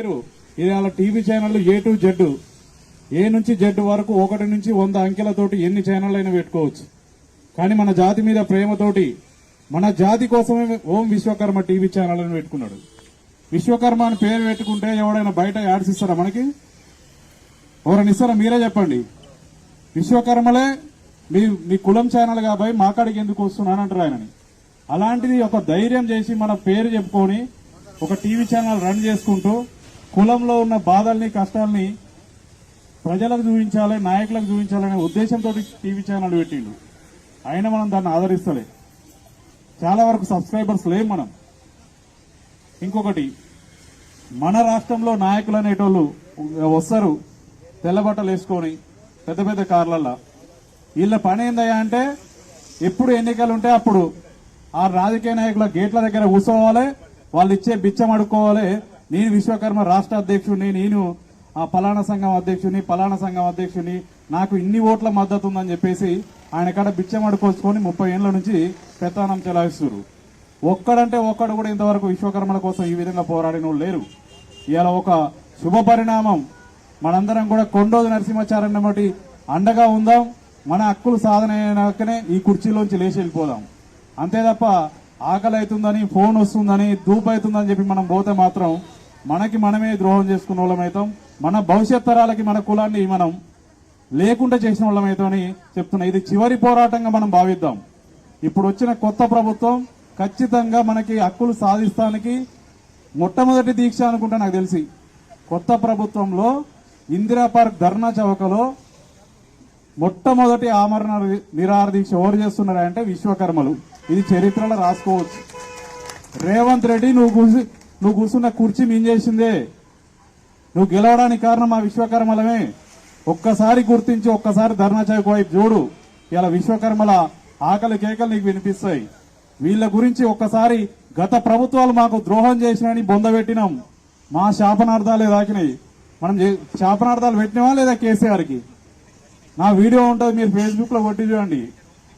పేరు ఇది TV channel A to Z A నుంచి జెడ్ వరకు ఒకటి నుంచి వంద అంకెలతోటి ఎన్ని ఛానల్ అయినా పెట్టుకోవచ్చు. కానీ మన జాతి మీద ప్రేమతోటి మన జాతి కోసమే ఓం విశ్వకర్మ టీవీ ఛానల్ అని పెట్టుకున్నాడు. విశ్వకర్మ అని పేరు పెట్టుకుంటే ఎవడైనా బయట యాడ్స్ ఇస్తారా మనకి? ఎవరైనా ఇస్తారా? మీరే చెప్పండి. విశ్వకర్మలే మీ మీ కులం ఛానల్ కాబట్టి మా కాడికి ఎందుకు వస్తున్నాను అంటారు ఆయనని. అలాంటిది ఒక ధైర్యం చేసి మన పేరు చెప్పుకొని ఒక టీవీ ఛానల్ రన్ చేసుకుంటూ కులంలో ఉన్న బాధల్ని కష్టాల్ని ప్రజలకు చూపించాలి నాయకులకు చూపించాలనే ఉద్దేశంతో టీవీ ఛానల్ పెట్టిండు. అయినా మనం దాన్ని ఆదరిస్తలే. చాలా వరకు సబ్స్క్రైబర్స్ లేం మనం. ఇంకొకటి మన రాష్ట్రంలో నాయకులు అనేటోళ్ళు వస్తారు తెల్లబట్టలు వేసుకొని పెద్ద పెద్ద కార్లల్లో. వీళ్ళ పని ఏందయ్యా అంటే ఎప్పుడు ఎన్నికలు ఉంటే అప్పుడు ఆ రాజకీయ నాయకుల గేట్ల దగ్గర కూర్చోవాలి వాళ్ళు ఇచ్చే బిచ్చం అడుక్కోవాలి నేను విశ్వకర్మ రాష్ట్ర అధ్యక్షుడిని నేను ఆ పలానా సంఘం అధ్యక్షుని పలానా సంఘం అధ్యక్షుని నాకు ఇన్ని ఓట్ల మద్దతు ఉందని చెప్పేసి ఆయన కాడ బిచ్చమడుకోసుకొని ముప్పై ఏళ్ళ నుంచి పెత్తానం చెలాయిస్తున్నారు. ఒక్కడంటే ఒక్కడు కూడా ఇంతవరకు విశ్వకర్మల కోసం ఈ విధంగా పోరాడిన లేరు. ఇలా ఒక శుభ పరిణామం. మనందరం కూడా కొండోజు నరసింహాచార్య బట్టి అండగా ఉందాం మన హక్కులు సాధన అయినాకనే ఈ కుర్చీలోంచి లేచి వెళ్ళిపోదాం. అంతే తప్ప ఆకలి అవుతుందని ఫోన్ వస్తుందని దూపు అవుతుందని చెప్పి మనం పోతే మాత్రం మనకి మనమే ద్రోహం చేసుకున్న వాళ్ళం మన భవిష్యత్ తరాలకి మన కులాన్ని మనం లేకుండా చేసిన వాళ్ళం అవుతామని చెప్తున్నా. ఇది చివరి పోరాటంగా మనం భావిద్దాం. ఇప్పుడు వచ్చిన కొత్త ప్రభుత్వం ఖచ్చితంగా మనకి హక్కులు సాధిస్తానికి మొట్టమొదటి దీక్ష అనుకుంటా నాకు తెలిసి. కొత్త ప్రభుత్వంలో ఇందిరా పార్క్ ధర్నా చౌకలో మొట్టమొదటి ఆమరణ నిరాహార దీక్ష ఎవరు చేస్తున్నారంటే విశ్వకర్మలు. ఇది చరిత్రలో రాసుకోవచ్చు. రేవంత్ రెడ్డి నువ్వు నువ్వు కూర్చున్న కుర్చీ మేం చేసిందే? నువ్వు గెలవడానికి కారణం మా విశ్వకర్మలమే. ఒక్కసారి గుర్తించి ఒక్కసారి ధర్నా చౌక్ వైపు చూడు ఇలా విశ్వకర్మల ఆకలి కేకలు నీకు వినిపిస్తాయి. వీళ్ళ గురించి ఒక్కసారి గత ప్రభుత్వాలు మాకు ద్రోహం చేసినని బొందబెట్టినాం మా శాపనార్థాలే దాకినాయి. మనం శాపనార్థాలు పెట్టినావా లేదా కేసీఆర్కి? నా వీడియో ఉంటుంది మీరు ఫేస్బుక్లో కొట్టి చూడండి.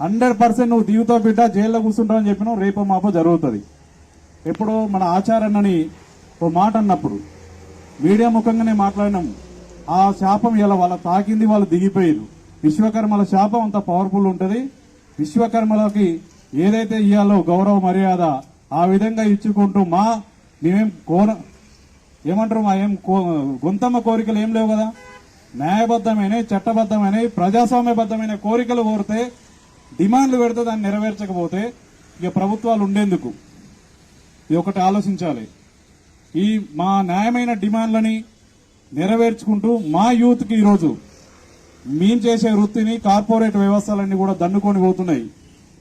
హండ్రెడ్ పర్సెంట్ నువ్వు దీవితో బిడ్డ జైల్లో కూర్చుంటావు అని చెప్పినావు రేపు మాపో జరుగుతుంది. ఎప్పుడో మన ఆచార్యన్నని ఓ మాట అన్నప్పుడు మీడియా ముఖంగానే మాట్లాడినాం ఆ శాపం ఇలా వాళ్ళ తాకింది వాళ్ళు దిగిపోయారు విశ్వకర్మల శాపం అంత పవర్ఫుల్ ఉంటుంది. విశ్వకర్మలకి ఏదైతే ఇయ్యాలో గౌరవ మర్యాద ఆ విధంగా ఇచ్చుకుంటూ మా మేమేం కోర ఏమంటారు మా ఏం కో- గొంతమ్మ కోరికలు ఏం లేవు కదా? న్యాయబద్ధమైన చట్టబద్ధమైన ప్రజాస్వామ్యబద్ధమైన కోరికలు కోరితే డిమాండ్లు పెడితే దాన్ని నెరవేర్చకపోతే ఇక ప్రభుత్వాలు ఉండేందుకు. ఇది ఒకటి ఆలోచించాలి. ఈ మా న్యాయమైన డిమాండ్లని నెరవేర్చుకుంటూ మా యూత్కి ఈరోజు మేము చేసే వృత్తిని కార్పొరేట్ వ్యవస్థలన్నీ కూడా దన్నుకొని పోతున్నాయి.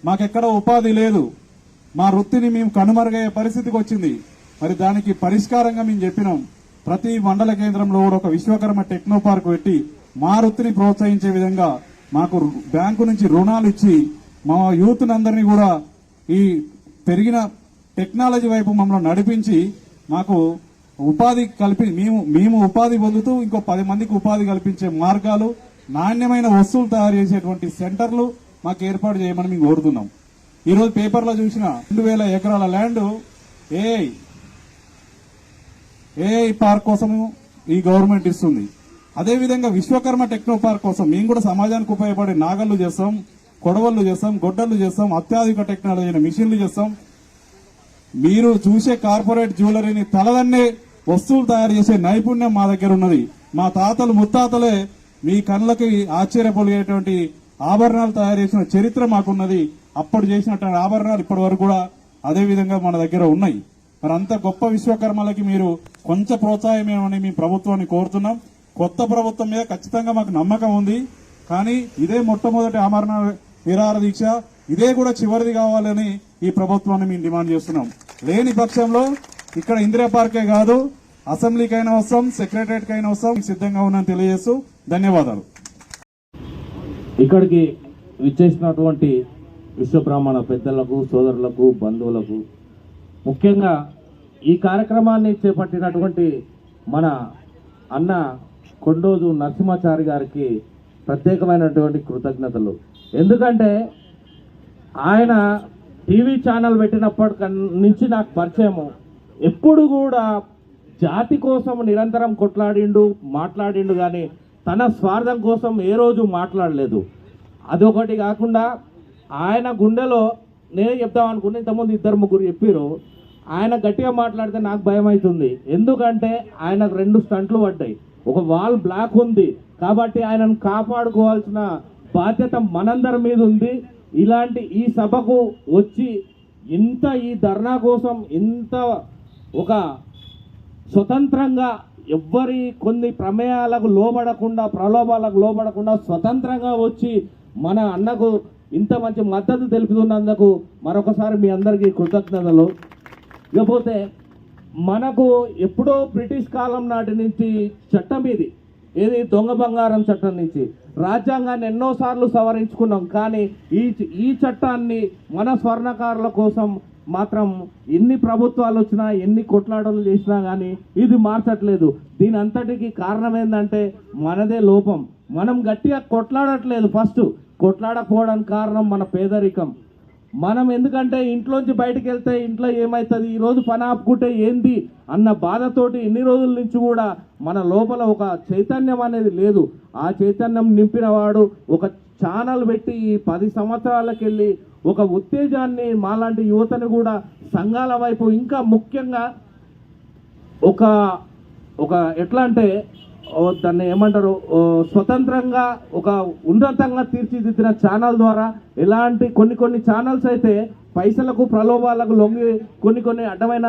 మాకెక్కడ ఉపాధి లేదు. మా వృత్తిని మేము కనుమరుగయ్యే పరిస్థితికి వచ్చింది. మరి దానికి పరిష్కారంగా మేము చెప్పినాం. ప్రతి మండల కేంద్రంలో కూడా ఒక విశ్వకర్మ టెక్నో పార్క్ పెట్టి మా వృత్తిని ప్రోత్సహించే విధంగా మాకు బ్యాంకు నుంచి రుణాలు ఇచ్చి మా యూత్ అందరినీ కూడా ఈ పెరిగిన టెక్నాలజీ వైపు మమ్మల్ని నడిపించి మాకు ఉపాధి కల్పి మేము మేము ఉపాధి పొందుతూ ఇంకో పది మందికి ఉపాధి కల్పించే మార్గాలు నాణ్యమైన వస్తువులు తయారు చేసేటువంటి సెంటర్లు మాకు ఏర్పాటు చేయమని మేము కోరుతున్నాం. ఈరోజు పేపర్లో చూసిన రెండు వేల ఎకరాల ల్యాండ్ ఏఐ ఏఐ పార్క్ కోసము ఈ గవర్నమెంట్ ఇస్తుంది. అదేవిధంగా విశ్వకర్మ టెక్నో పార్క్ కోసం మేము కూడా సమాజానికి ఉపయోగపడే నాగళ్ళు చేస్తాం కొడవళ్ళు చేస్తాం గొడ్డళ్ళు చేస్తాం అత్యాధునిక టెక్నాలజీ అయిన మిషన్లు చేస్తాం మీరు చూసే కార్పొరేట్ జ్యువెలరీని తలదన్నే వస్తువులు తయారు చేసే నైపుణ్యం మా దగ్గర ఉన్నది. మా తాతలు ముత్తాతలే మీ కళ్ళకి ఆశ్చర్యపొలిగేటువంటి ఆభరణాలు తయారు చేసిన చరిత్ర మాకున్నది. అప్పుడు చేసినటువంటి ఆభరణాలు ఇప్పటి వరకు కూడా అదే విధంగా మన దగ్గర ఉన్నాయి. మరి అంత గొప్ప విశ్వకర్మలకి మీరు కొంచెం ప్రోత్సాహమేమని మీ ప్రభుత్వాన్ని కోరుతున్నాం. కొత్త ప్రభుత్వం మీద ఖచ్చితంగా మాకు నమ్మకం ఉంది. కానీ ఇదే మొట్టమొదటి ఆమరణ నిరాహార దీక్ష ఇదే కూడా చివరిది కావాలని ఈ ప్రభుత్వాన్ని మేము డిమాండ్ చేస్తున్నాం. లేని పక్షంలో ఇక్కడ ఇందిరా పార్కే కాదు అసెంబ్లీకైనా వస్తాం సెక్రటరియట్ కైనా వస్తాం సిద్ధంగా ఉన్నాను తెలియజేస్తూ ధన్యవాదాలు. ఇక్కడికి విచ్చేసినటువంటి విశ్వబ్రాహ్మణ పెద్దలకు సోదరులకు బంధువులకు ముఖ్యంగా ఈ కార్యక్రమాన్ని చేపట్టినటువంటి మన అన్న కొండోజు నరసింహాచారి గారికి ప్రత్యేకమైనటువంటి కృతజ్ఞతలు. ఎందుకంటే ఆయన టీవీ ఛానల్ పెట్టినప్పటి నుంచి నాకు పరిచయము. ఎప్పుడు కూడా జాతి కోసం నిరంతరం కొట్లాడిండు మాట్లాడిండు కానీ తన స్వార్థం కోసం ఏ రోజు మాట్లాడలేదు. అదొకటి కాకుండా ఆయన గుండెలో నేనే చెప్తాం అనుకున్న ఇంతకుముందు ఇద్దరు ముగ్గురు చెప్పారు ఆయన గట్టిగా మాట్లాడితే నాకు భయం అవుతుంది ఎందుకంటే ఆయనకు రెండు స్టంట్లు పడ్డాయి. ఒక వాల్ బ్లాక్ ఉంది. కాబట్టి ఆయనను కాపాడుకోవాల్సిన బాధ్యత మనందరి మీద ఉంది. ఇలాంటి ఈ సభకు వచ్చి ఇంత ఈ ధర్నా కోసం ఇంత ఒక స్వతంత్రంగా ఎవ్వరి కొన్ని ప్రమేయాలకు లోబడకుండా ప్రలోభాలకు లోబడకుండా స్వతంత్రంగా వచ్చి మన అన్నకు ఇంత మంచి మద్దతు తెలుపుతున్నందుకు మరొకసారి మీ అందరికీ కృతజ్ఞతలు. ఇకపోతే మనకు ఎప్పుడో బ్రిటిష్ కాలం నాటి నుంచి చట్టం ఇది. ఏది దొంగ బంగారం చట్టం నుంచి. రాజ్యాంగాన్ని ఎన్నోసార్లు సవరించుకున్నాం కానీ ఈ ఈ చట్టాన్ని మన స్వర్ణకారుల కోసం మాత్రం ఎన్ని ప్రభుత్వాలు వచ్చినా ఎన్ని కొట్లాటలు చేసినా కానీ ఇది మార్చట్లేదు. దీని అంతటికి కారణం ఏంటంటే మనదే లోపం. మనం గట్టిగా కొట్లాడట్లేదు ఫస్ట్. కొట్లాడకపోవడానికి కారణం మన పేదరికం. మనం ఎందుకంటే ఇంట్లోంచి బయటకు వెళ్తే ఇంట్లో ఏమవుతుంది ఈరోజు పని ఆపుకుంటే ఏంది? అన్న బాధతోటి ఇన్ని రోజుల నుంచి కూడా మన లోపల ఒక చైతన్యం అనేది లేదు. ఆ చైతన్యం నింపిన వాడు ఒక ఛానల్ పెట్టి ఈ పది సంవత్సరాలకు వెళ్ళి ఒక ఉత్తేజాన్ని మాలాంటి యువతని కూడా సంఘాల వైపు ఇంకా ముఖ్యంగా ఒక ఒక ఎట్లా అంటే దాన్ని ఏమంటారు స్వతంత్రంగా ఒక ఉన్నతంగా తీర్చిదిద్దిన ఛానల్ ద్వారా ఎలాంటి కొన్ని కొన్ని ఛానల్స్ అయితే పైసలకు ప్రలోభాలకు లొంగి కొన్ని కొన్ని అడ్డమైన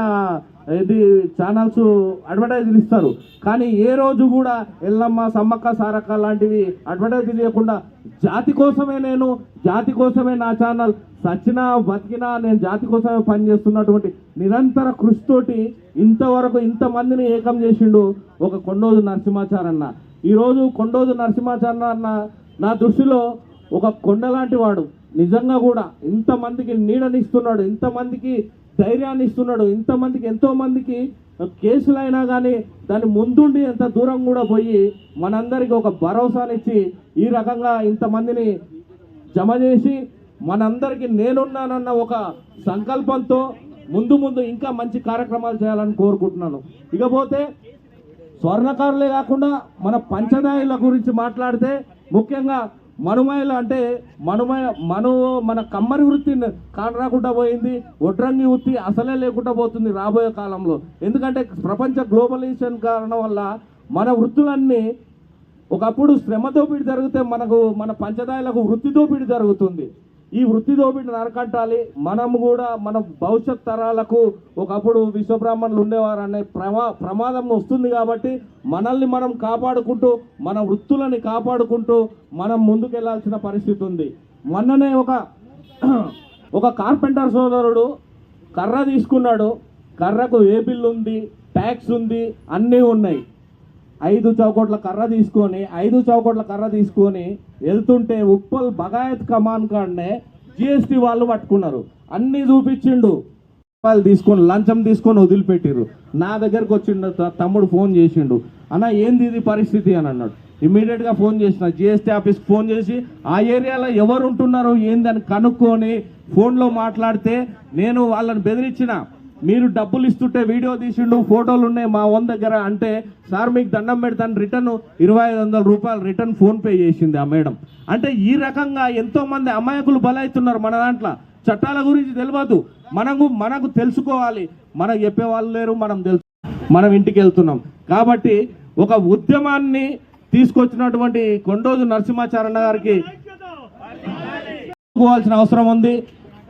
ఇది ఛానల్స్ అడ్వర్టైజ్లు ఇస్తారు. కానీ ఏ రోజు కూడా ఎల్లమ్మ సమ్మక్క సారక్క లాంటివి అడ్వర్టైజ్ చేయకుండా జాతి కోసమే నేను జాతి కోసమే నా ఛానల్ సచ్చినా బతికినా నేను జాతి కోసమే పనిచేస్తున్నటువంటి నిరంతర కృషితోటి ఇంతవరకు ఇంతమందిని ఏకం చేసిండు ఒక కొండోజు నరసింహాచారన్న. ఈరోజు కొండోజు నరసింహాచారన్న అన్న నా దృష్టిలో ఒక కొండ లాంటి వాడు. నిజంగా కూడా ఇంతమందికి నీడనిస్తున్నాడు ఇంతమందికి ధైర్యాన్ని ఇస్తున్నాడు. ఇంతమందికి ఎంతో మందికి కేసులైనా కానీ దాని ముందుండి ఎంత దూరం కూడా పోయి మనందరికీ ఒక భరోసానిచ్చి ఈ రకంగా ఇంతమందిని జమ చేసి మనందరికీ నేనున్నానన్న ఒక సంకల్పంతో ముందు ముందు ఇంకా మంచి కార్యక్రమాలు చేయాలని కోరుకుంటున్నాను. ఇకపోతే స్వర్ణకారులే కాకుండా మన పంచదాయుల గురించి మాట్లాడితే ముఖ్యంగా మనుమయలు అంటే మనుమయ మను మన కమ్మరి వృత్తి కానరాకుండా పోయింది ఒడ్రంగి వృత్తి అసలే లేకుండా పోతుంది రాబోయే కాలంలో. ఎందుకంటే ప్రపంచ గ్లోబలైజేషన్ కారణం వల్ల మన వృత్తులన్నీ ఒకప్పుడు శ్రమ దోపిడీ జరిగితే మనకు మన పంచదాయలకు వృత్తి దోపిడీ జరుగుతుంది. ఈ వృత్తి దోపిడీని అరకట్టాలి. మనం కూడా మన భవిష్యత్ తరాలకు ఒకప్పుడు విశ్వబ్రాహ్మణులు ఉండేవారు అనే ప్రమా ప్రమాదం వస్తుంది కాబట్టి మనల్ని మనం కాపాడుకుంటూ మన వృత్తులని కాపాడుకుంటూ మనం ముందుకెళ్ళాల్సిన పరిస్థితి ఉంది. మొన్ననే ఒక ఒక కార్పెంటర్ సోదరుడు కర్ర తీసుకున్నాడు. కర్రకు ఏ బిల్లు ఉంది ట్యాక్స్ ఉంది అన్నీ ఉన్నాయి. ఐదు చౌకోట్ల కర్ర తీసుకొని ఐదు చౌకోట్ల కర్ర తీసుకొని వెళ్తుంటే ఉప్పల్ బగాయత్ కమాన్ కాడనే జిఎస్టీ వాళ్ళు పట్టుకున్నారు. అన్ని చూపించిండు. రూపాయలు తీసుకొని లంచం తీసుకొని వదిలిపెట్టిర్రు. నా దగ్గరకు వచ్చిండు త- తమ్ముడు ఫోన్ చేసిండు. అన్న ఏంది ఇది పరిస్థితి? అని అన్నాడు. ఇమీడియట్గా ఫోన్ చేసిన జిఎస్టీ ఆఫీస్ ఫోన్ చేసి ఆ ఏరియాలో ఎవరు ఉంటున్నారో ఏందని కనుక్కొని ఫోన్లో మాట్లాడితే నేను వాళ్ళని బెదిరించిన. మీరు డబ్బులు ఇస్తుంటే వీడియో తీసిండు ఫోటోలు ఉన్నాయి మా ఓన్ దగ్గర అంటే సార్ మీకు దండం పెడతాను రిటర్న్ ఇరవై ఐదు వందల రూపాయలు రిటర్న్ ఫోన్పే చేసింది ఆ మేడం. అంటే ఈ రకంగా ఎంతో మంది అమాయకులు బలవుతున్నారు మన దాంట్లో. చట్టాల గురించి తెలియదు మనకు మనకు తెలుసుకోవాలి. మనకు చెప్పే వాళ్ళు లేరు మనం తెలుసు మనం ఇంటికి వెళ్తున్నాం. కాబట్టి ఒక ఉద్యమాన్ని తీసుకొచ్చినటువంటి కొండోజు నరసింహాచారణ గారికి అవసరం ఉంది.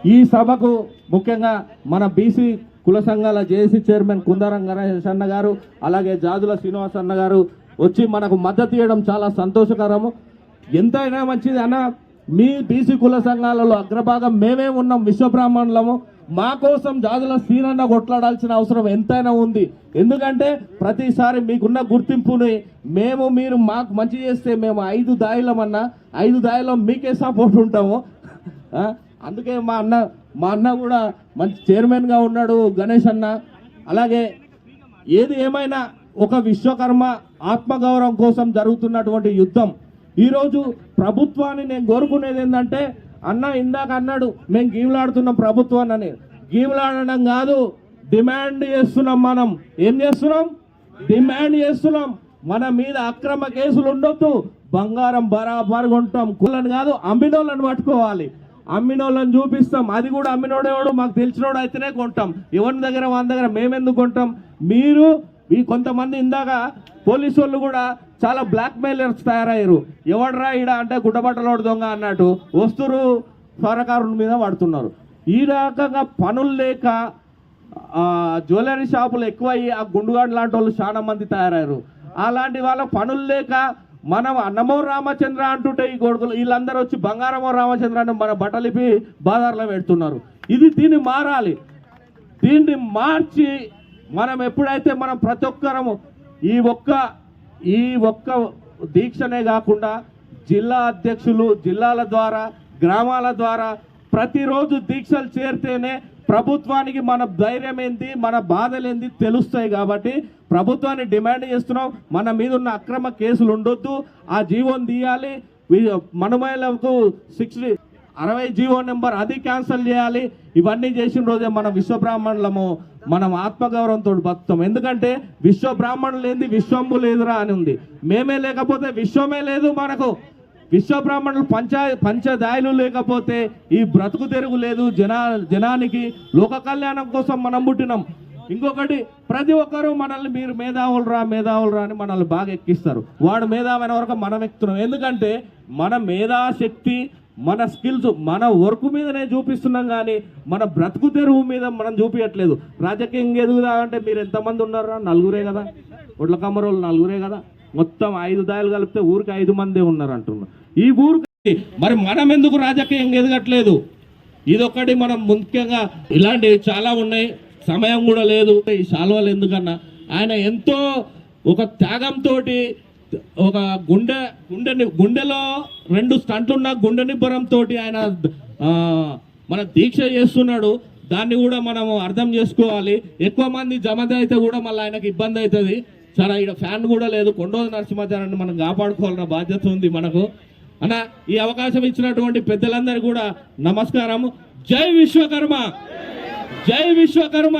ఈ సభకు ముఖ్యంగా మన బీసీ కుల సంఘాల జేఏసీ చైర్మన్ కుందారం గణేష్ అన్న గారు అలాగే జాజుల శ్రీనివాస్ అన్న గారు వచ్చి మనకు మద్దతు ఇవ్వడం చాలా సంతోషకరము. ఎంతైనా మంచిది అన్న మీ బీసీ కుల సంఘాలలో అగ్రభాగం మేమే ఉన్నాం విశ్వబ్రాహ్మణులము మా కోసం జాజుల శ్రీనన్న కొట్లాడాల్సిన అవసరం ఎంతైనా ఉంది. ఎందుకంటే ప్రతిసారి మీకున్న గుర్తింపుని మేము మీరు మాకు మంచి చేస్తే మేము ఐదు దాయిలమన్నా ఐదు దాయిలో మీకే సపోర్ట్ ఉంటాము. అందుకే మా అన్న మా అన్న కూడా మంచి చైర్మన్గా ఉన్నాడు గణేష్ అన్న. అలాగే ఏది ఏమైనా ఒక విశ్వకర్మ ఆత్మగౌరవం కోసం జరుగుతున్నటువంటి యుద్ధం. ఈరోజు ప్రభుత్వాన్ని నేను కోరుకునేది ఏంటంటే అన్న ఇందాక అన్నాడు మేము గీవులాడుతున్నాం ప్రభుత్వాన్ని అని. గీవులాడడం కాదు డిమాండ్ చేస్తున్నాం మనం. ఏం చేస్తున్నాం? డిమాండ్ చేస్తున్నాం. మన మీద అక్రమ కేసులు ఉండొద్దు. బంగారం బరాబర్ కొంటాం. కులని కాదు అమ్మినోళ్ళని పట్టుకోవాలి. అమ్మినోళ్ళని చూపిస్తాం. అది కూడా అమ్మినోడేవాడు మాకు తెలిసినోడు అయితేనే కొంటాం. ఎవరి దగ్గర వాళ్ళ దగ్గర మేమెందుకు కొంటాం? మీరు ఈ కొంతమంది ఇందాక పోలీసు వాళ్ళు కూడా చాలా బ్లాక్ మెయిలర్స్ తయారయ్యారు. ఎవడరా ఈడ అంటే గుడ్డబట్టలోడు దొంగ అన్నట్టు వస్తురు స్వరకారుల మీద పడుతున్నారు ఈ రకంగా పనులు లేక జ్యువెలరీ షాపులు ఎక్కువయ్యి ఆ గుండుగాడు లాంటి వాళ్ళు చాలా మంది తయారయ్యారు. అలాంటి వాళ్ళ పనులు లేక మనం అన్నమో రామచంద్ర అంటుంటే ఈ కొడుకులు వీళ్ళందరూ వచ్చి బంగారమో రామచంద్ర అని మన బట్టలిపి బాధార్లో పెడుతున్నారు. ఇది దీన్ని మారాలి. దీన్ని మార్చి మనం ఎప్పుడైతే మనం ప్రతి ఒక్కరము ఈ ఒక్క ఈ ఒక్క దీక్షనే కాకుండా జిల్లా అధ్యక్షులు జిల్లాల ద్వారా గ్రామాల ద్వారా ప్రతిరోజు దీక్షలు చేరితేనే ప్రభుత్వానికి మన ధైర్యం ఏంది మన బాధలు ఏంది తెలుస్తాయి కాబట్టి ప్రభుత్వాన్ని డిమాండ్ చేస్తున్నాం. మన మీద ఉన్న అక్రమ కేసులు ఉండొద్దు. ఆ జీవోని తీయాలి. వీ- సిక్స్టీ అరవై జీవో నెంబర్ అది క్యాన్సిల్ చేయాలి. ఇవన్నీ చేసిన రోజే మన విశ్వబ్రాహ్మణులము మనం ఆత్మగౌరవంతో బతుకుతాం. ఎందుకంటే విశ్వబ్రాహ్మణులు ఏంది? విశ్వంబు లేదురా అని ఉంది. మేమే లేకపోతే విశ్వమే లేదు మనకు. విశ్వబ్రాహ్మణులు పంచా పంచదాయలు లేకపోతే ఈ బ్రతుకు తెరుగు లేదు. జనా జనానికి లోక కళ్యాణం కోసం మనం పుట్టినాం. ఇంకొకటి ప్రతి ఒక్కరూ మనల్ని మీరు మేధావులు రా మేధావులు రా అని మనల్ని బాగా ఎక్కిస్తారు. వాడు మేధావైన వరకు మనం ఎక్కుతున్నాం. ఎందుకంటే మన మేధాశక్తి మన స్కిల్స్ మన వర్క్ మీదనే చూపిస్తున్నాం కానీ మన బ్రతుకు తెరువు మీద మనం చూపించట్లేదు రాజకీయం ఎదుగుదా అంటే మీరు ఎంతమంది ఉన్నారా నలుగురే కదా. ఒడ్ల కమ్మరోళ్ళు నలుగురే కదా. మొత్తం ఐదు దాయలు కలిపితే ఊరికి ఐదు మందే ఉన్నారు అంటున్నారు ఈ ఊరికి మరి మనం ఎందుకు రాజకీయం ఎదగట్లేదు? ఇదొక్కటి మనం ముఖ్యంగా ఇలాంటివి చాలా ఉన్నాయి. సమయం కూడా లేదు. ఈ శాల్వాలు ఎందుకన్నా? ఆయన ఎంతో ఒక త్యాగంతో ఒక గుండె గుండెని గుండెలో రెండు స్టంట్లున్న గుండె నిబ్బరంతో ఆయన మన దీక్ష చేస్తున్నాడు. దాన్ని కూడా మనము అర్థం చేసుకోవాలి. ఎక్కువ మంది జమ అయితే కూడా మళ్ళీ ఆయనకి ఇబ్బంది అవుతుంది. సరే ఇక్కడ ఫ్యాన్ కూడా లేదు. కొండోజు నరసింహాచారాన్ని మనం కాపాడుకోవాలన్న బాధ్యత ఉంది మనకు. అన్న ఈ అవకాశం ఇచ్చినటువంటి పెద్దలందరూ కూడా నమస్కారం జై విశ్వకర్మ! జై విశ్వకర్మ!